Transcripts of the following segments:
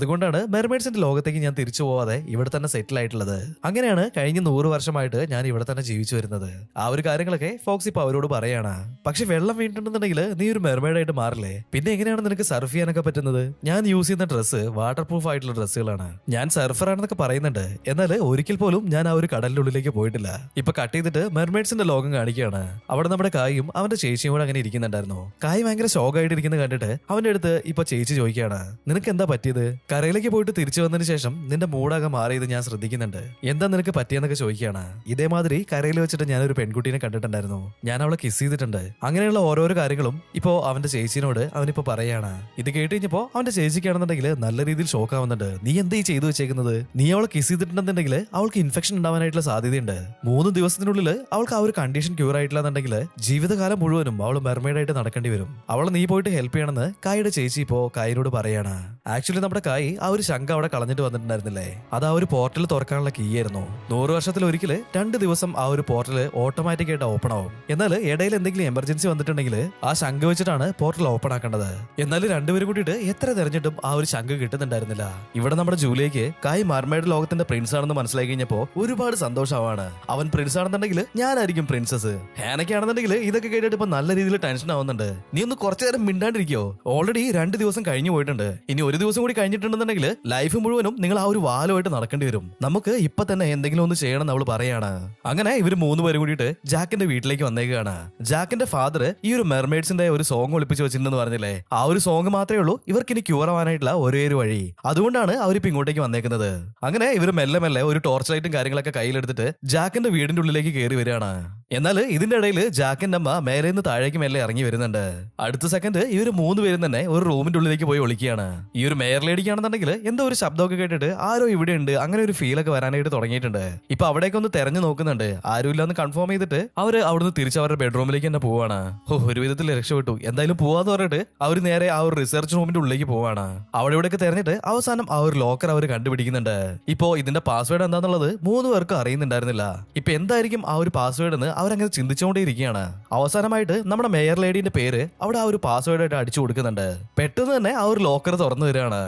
അതുകൊണ്ടാണ് മെർമേഡ്സിന്റെ ലോകത്തേക്ക് ഞാൻ തിരിച്ചു പോവാതെ ഇവിടെ തന്നെ സെറ്റിൽ ആയിട്ടുള്ളത്. അങ്ങനെയാണ് കഴിഞ്ഞ നൂറ് വർഷമായിട്ട് ഞാൻ ഇവിടെ തന്നെ ജീവിച്ചു വരുന്നത്. ആ ഒരു കാര്യങ്ങളൊക്കെ ഫോക്സ് ഇപ്പൊ അവരോട് പറയാണ്. പക്ഷെ വെള്ളം വീണിട്ടുണ്ടെന്നുണ്ടെങ്കിൽ നീ ഒരു മെർമേഡായിട്ട് മാറില്ലേ? പിന്നെ എങ്ങനെയാണ് നിനക്ക് സർഫ് ചെയ്യാനൊക്കെ പറ്റുന്നത്? ഞാൻ യൂസ് ചെയ്യുന്ന ഡ്രസ്സ് വാട്ടർ പ്രൂഫ് ആയിട്ടുള്ള ഡ്രസ്സുകളാണ് ഞാൻ സർഫർ ആണെന്നൊക്കെ പറയുന്നുണ്ട്. എന്നാൽ ഒരിക്കൽ പോലും ഞാൻ ആ ഒരു കടലിന്റെ ഉള്ളിലേക്ക് പോയിട്ടില്ല. ഇപ്പൊ കട്ട് ചെയ്തിട്ട് മെർമേഡ്സിന്റെ ലോകം കാണിക്കുകയാണ്. അവിടെ നമ്മുടെ കായും അവന്റെ ചേച്ചിയും കൂടെ അങ്ങനെ ഇരിക്കുന്നുണ്ടായിരുന്നു. കായ് ഭയങ്കര ഷോക്കായിട്ട് ഇരിക്കുന്നത് കണ്ടിട്ട് അവന്റെ അടുത്ത് ഇപ്പൊ ചേച്ചി ചോദിക്കുകയാണ്. നിനക്ക് എന്താ പറ്റിയത്? കരയിലേക്ക് പോയിട്ട് തിരിച്ചു വന്നതിന് ശേഷം നിന്റെ മൂടാകെ മാറിയത് ഞാൻ ശ്രദ്ധിക്കുന്നുണ്ട്. എന്താ നിനക്ക് പറ്റിയെന്നൊക്കെ ചോദിക്കുകയാണ്. ഇതേമാതിരി കരയിൽ വെച്ചിട്ട് ഞാൻ ഒരു പെൺകുട്ടീനെ കണ്ടിട്ടുണ്ടായിരുന്നു. ഞാൻ അവളെ കിസ് ചെയ്തിട്ടുണ്ട്. അങ്ങനെയുള്ള ഓരോരോ കാര്യങ്ങളും ഇപ്പോ അവന്റെ ചേച്ചിനോട് അവനിപ്പോ പറയാണ്. ഇത് കേട്ട് അവന്റെ ചേച്ചിക്കാണെന്നുണ്ടെങ്കിൽ നല്ല രീതിയിൽ ഷോക്ക് ആവുന്നുണ്ട്. നീ എന്താ ചെയ്തു വെച്ചേക്കുന്നത്? നീ അവളെ കിസ് ചെയ്തിട്ടുണ്ടെന്നുണ്ടെങ്കിൽ അവൾക്ക് ഇൻഫെക്ഷൻ ഉണ്ടാവാനായിട്ടുള്ള സാധ്യതയുണ്ട്. മൂന്ന് ദിവസത്തിനുള്ളിൽ അവൾക്ക് ആ ഒരു കണ്ടീഷൻ ക്യൂർ ആയിട്ടില്ല എന്നുണ്ടെങ്കിൽ ജീവിതകാലം മുഴുവനും അവൾ മെർമെയ്ഡായിട്ട് നടക്കേണ്ടി വരും. അവളെ നീ പോയിട്ട് ഹെൽപ്പ് ചെയ്യണമെന്ന് കായുടെ ചേച്ചി ഇപ്പോ കായനോട് പറയാണ്. ആക്ച്വലി നമ്മുടെ കായ് ആ ഒരു ശങ്ക അവിടെ കളഞ്ഞിട്ട് വന്നിട്ടുണ്ടായിരുന്നില്ലേ? അത് ആ ഒരു പോർട്ടൽ തുറക്കാനുള്ള കീ ആയിരുന്നു. നൂറ് വർഷത്തിൽ ഒരിക്കൽ രണ്ട് ദിവസം ആ ഒരു പോർട്ടൽ ഓട്ടോമാറ്റിക് ആയിട്ട് ഓപ്പൺ ആവും. എന്നാൽ ഇടയിൽ എന്തെങ്കിലും എമർജൻസി വന്നിട്ടുണ്ടെങ്കിൽ ആ ശങ്ക വെച്ചിട്ടാണ് പോർട്ടൽ ഓപ്പൺ ആക്കേണ്ടത്. എന്നാൽ രണ്ടുപേരും കൂട്ടിയിട്ട് എത്ര തെരഞ്ഞിട്ടും ആ ഒരു ശങ്ക കിട്ടുന്നുണ്ടായിരുന്നില്ല. ഇവിടെ നമ്മുടെ ജൂലിയക്ക് കായ് മർമേഡ് ലോകത്തിന്റെ പ്രിൻസ് ആണെന്ന് മനസ്സിലാക്കി കഴിഞ്ഞപ്പോ ഒരുപാട് സന്തോഷമാണ്. അവൻ പ്രിൻസ് ആണെന്നുണ്ടെങ്കിൽ ഞാനായിരിക്കും പ്രിൻസസ് ഹേനക്കാണെന്നുണ്ടെങ്കിൽ ഇതൊക്കെ കേട്ടിട്ട് ഇപ്പൊ നല്ല രീതിയിൽ ടെൻഷൻ ആവുന്നുണ്ട്. നീ ഒന്ന് കുറച്ചു നേരം മിണ്ടാണ്ടിരിക്കോ. ഓൾറെഡി രണ്ട് ദിവസം കഴിഞ്ഞു പോയിട്ടുണ്ട്. ഇനി ഒരു ദിവസം കൂടി കഴിഞ്ഞിട്ടുണ്ടെന്നുണ്ടെങ്കിൽ ലൈഫ് മുഴുവനും നിങ്ങൾ ആ ഒരു വാലുമായിട്ട് നടക്കേണ്ടി വരും. നമുക്ക് ഇപ്പൊ തന്നെ എന്തെങ്കിലും ഒന്ന് ചെയ്യണം എന്ന് അവൾ പറയാണ്. അങ്ങനെ ഇവർ മൂന്ന് പേരും കൂടിയിട്ട് ജാക്കിന്റെ വീട്ടിലേക്ക് വന്നേക്കാണ്. ജാക്കിന്റെ ഫാദർ ഈ ഒരു മെർമേഡ്സിന്റെ ഒരു സോങ് ഒളിപ്പിച്ച് വെച്ചിട്ടുണ്ടെന്ന് പറഞ്ഞില്ലേ? ആ ഒരു സോങ് മാത്രമേ ഉള്ളൂ ഇവർക്ക് ഇനി ക്യൂർ ആവാനായിട്ടുള്ള ഒരേ ഒരു വഴി. അതുകൊണ്ടാണ് അവരിപ്പോ ഇങ്ങോട്ടേക്ക് വന്നേക്കുന്നത്. അങ്ങനെ ഇവർ മെല്ലെ മെല്ലെ ഒരു ടോർച്ച് ലൈറ്റും കാര്യങ്ങളൊക്കെ കയ്യിലെടുത്തിട്ട് ജാക്കിന്റെ വീടിന്റെ ഉള്ളിലേക്ക് കയറി വരികയാണ്. എന്നാൽ ഇതിന്റെ ഇടയിൽ ജാക്കിന്റെ അമ്മ മേലെ നിന്ന് താഴേക്ക് മേലെ ഇറങ്ങി വരുന്നുണ്ട്. അടുത്ത സെക്കൻഡ് ഇവർ മൂന്ന് പേരും തന്നെ ഒരു റൂമിന്റെ ഉള്ളിലേക്ക് പോയി ഒളിക്കുകയാണ്. ഈ ഒരു മേയർ ലേഡിക്കാണെന്നുണ്ടെങ്കിൽ എന്തോ ഒരു ശബ്ദമൊക്കെ കേട്ടിട്ട് ആരോ ഇവിടെ ഉണ്ട് അങ്ങനെ ഒരു ഫീൽ ഒക്കെ വരാനായിട്ട് തുടങ്ങിയിട്ടുണ്ട്. ഇപ്പൊ അവിടേക്ക് ഒന്ന് തെരഞ്ഞു നോക്കുന്നുണ്ട്. ആരും ഇല്ലാന്ന് കൺഫേം ചെയ്തിട്ട് അവർ അവിടുന്ന് തിരിച്ച് അവരുടെ ബെഡ്റൂമിലേക്ക് തന്നെ പോവാണ്. ഓ ഒരു വിധത്തിൽ രക്ഷപ്പെട്ടു. എന്തായാലും പോവാന്ന് പറഞ്ഞിട്ട് അവർ നേരെ ആ ഒരു റിസർച്ച് റൂമിന്റെ ഉള്ളിലേക്ക് പോവാണ്. അവിടെ ഇവിടെയൊക്കെ തെരഞ്ഞിട്ട് അവസാനം ആ ഒരു ലോക്കർ അവർ കണ്ടുപിടിക്കുന്നുണ്ട്. ഇപ്പോ ഇതിന്റെ പാസ്വേഡ് എന്താന്നുള്ളത് മൂന്ന് പേർക്ക് അറിയുന്നുണ്ടായിരുന്നില്ല. ഇപ്പൊ എന്തായിരിക്കും ആ ഒരു പാസ്വേഡ് എന്ന് അവരങ്ങനെ ചിന്തിച്ചുകൊണ്ടേയിരിക്കുകയാണ്. അവസാനമായിട്ട് നമ്മുടെ മേയർ ലേഡിന്റെ പേര് അവിടെ ആ ഒരു പാസ്വേഡായിട്ട് അടിച്ചു കൊടുക്കുന്നുണ്ട്. പെട്ടെന്ന് തന്നെ ആ ഒരു ലോക്കർ തുറന്നു വരികയാണ്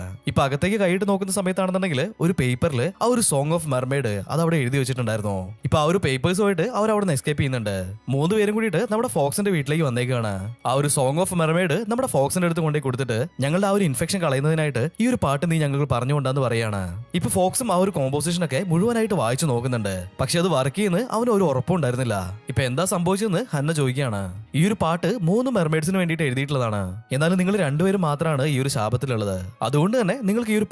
അകത്തേക്ക് കൈയിട്ട് നോക്കുന്ന സമയത്താണെന്നുണ്ടെങ്കിൽ ഒരു പേപ്പറിൽ ആ ഒരു സോങ് ഓഫ് മെർമേഡ് അത് അവിടെ എഴുതി വെച്ചിട്ടുണ്ടായിരുന്നു. ഇപ്പൊ ആ ഒരു പേപ്പേഴ്സുമായിട്ട് അവർ അവിടെ നിന്ന് എസ്കേപ്പ് ചെയ്യുന്നുണ്ട്. മൂന്ന് പേരും കൂടിയിട്ട് നമ്മുടെ ഫോക്സിന്റെ വീട്ടിലേക്ക് വന്നേക്കാണ് ആ ഒരു സോങ് ഓഫ് മെർമേഡ് നമ്മുടെ ഫോക്സിന്റെ അടുത്ത് കൊണ്ടേ കൊടുത്തിട്ട് ഞങ്ങളുടെ ആ ഒരു ഇൻഫെക്ഷൻ കളയുന്നതിനായിട്ട് ഈ ഒരു പാട്ട് നീ ഞങ്ങൾക്ക് പറഞ്ഞുകൊണ്ടാന്ന് പറയാണ്. ഇപ്പൊ ഫോക്സും ആ ഒരു കോമ്പോസിഷൻ ഒക്കെ മുഴുവനായിട്ട് വായിച്ചു നോക്കുന്നുണ്ട്. പക്ഷെ അത് വർക്ക് ചെയ്യുന്ന അവന് ഒരു ഉറപ്പുണ്ടായിരുന്നില്ല ഇപ്പൊ എന്താ സംഭവിച്ചതെന്ന് ഹന്ന ചോദിക്കുകയാണ്. ഈ ഒരു പാട്ട് മൂന്ന് മെർമേഡ്സിന് വേണ്ടിയിട്ട് എഴുതിയിട്ടുള്ളതാണ്. എന്നാലും നിങ്ങൾ രണ്ടുപേരും മാത്രമാണ് ഈ ഒരു ശാപത്തിലുള്ളത്. അതുകൊണ്ട് തന്നെ നിങ്ങൾക്ക് ഈ ഒരു